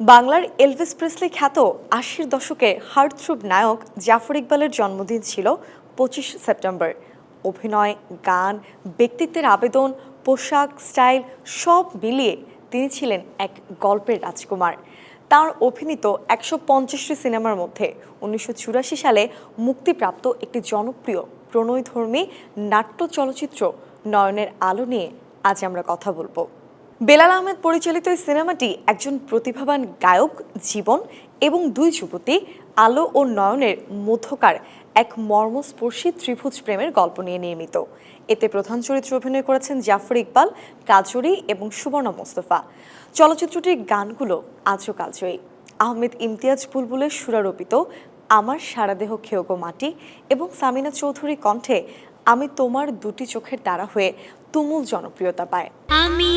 বাংলার Elvis Priestley খ্যাত আশির দশকে হার্টথ্রুব নায়ক জাফর ইকবালের জন্মদিন ছিল পঁচিশ সেপ্টেম্বর। অভিনয়, গান, ব্যক্তিত্বের আবেদন, পোশাক, স্টাইল সব মিলিয়ে তিনি ছিলেন এক গল্পের রাজকুমার। তার অভিনীত একশো পঞ্চাশটি সিনেমার মধ্যে উনিশশো চুরাশি সালে মুক্তিপ্রাপ্ত একটি জনপ্রিয় প্রণয়ধর্মী নাট্য চলচ্চিত্র নয়নের আলো নিয়ে আজ আমরা কথা বলব। বেলাল আহমেদ পরিচালিত এই সিনেমাটি একজন প্রতিভাবান গায়ক, জীবন এবং দুই যুবতী আলো ও নয়নের মধ্যকার এক মর্মস্পর্শী ত্রিভুজ প্রেমের গল্প নিয়ে নির্মিত। এতে প্রধান চরিত্রে অভিনয় করেছেন জাফর ইকবাল, কাজরি এবং সুবর্ণা মোস্তফা। চলচ্চিত্রটির গানগুলো আজও কালজয়ী। আহমেদ ইমতিয়াজ বুলবুলের সুরারোপিত আমার সারাদেহ খেয়োগো মাটি এবং সামিনা চৌধুরী কণ্ঠে আমি তোমার দুটি চোখের তারা হয়ে তুমুল জনপ্রিয়তা পায়। আমি